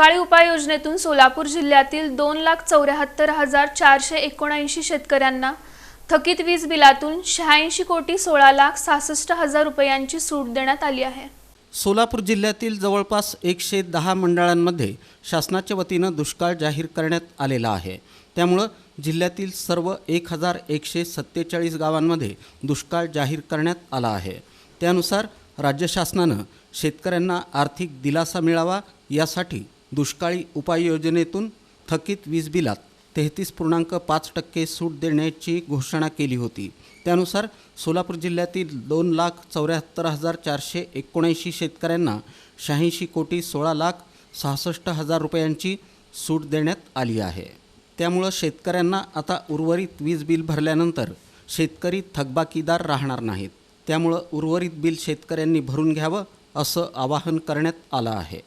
दुष्काळी उपाययोजनेतून सोलापूर जिल्ह्यातील दोन लाख चौऱ्याहत्तर हजार चारशे एकोणऐंशी शेतकऱ्यांना थकीत वीज बिलातून शहाऐंशी कोटी सोळा लाख सहासष्ट हजार रुपयांची सूट देण्यात आली आहे. सोलापूर जिल्ह्यातील जवळपास एकशे दहा मंडळांमध्ये शासनाच्या वतीनं दुष्काळ जाहीर करण्यात आलेला आहे. त्यामुळं जिल्ह्यातील सर्व एक हजार एकशे सत्तेचाळीस गावांमध्ये दुष्काळ जाहीर करण्यात आला आहे. त्यानुसार राज्य शासनानं शेतकऱ्यांना आर्थिक दिलासा मिळावा यासाठी दुष्काळी उपाययोजनेतून थकीत वीज बिलात तेहतीस पूर्णांक पाच टक्के सूट देण्याची घोषणा केली होती. त्यानुसार सोलापूर जिल्ह्यातील दोन लाख चौऱ्याहत्तर हजार चारशे एकोणऐंशी शेतकऱ्यांना शहाऐंशी कोटी सोळा लाख सहासष्ट हजार रुपयांची सूट देण्यात आली आहे. त्यामुळं शेतकऱ्यांना आता उर्वरित वीज बिल भरल्यानंतर शेतकरी थकबाकीदार राहणार नाहीत. त्यामुळं उर्वरित बिल शेतकऱ्यांनी भरून घ्यावं असं आवाहन करण्यात आलं आहे.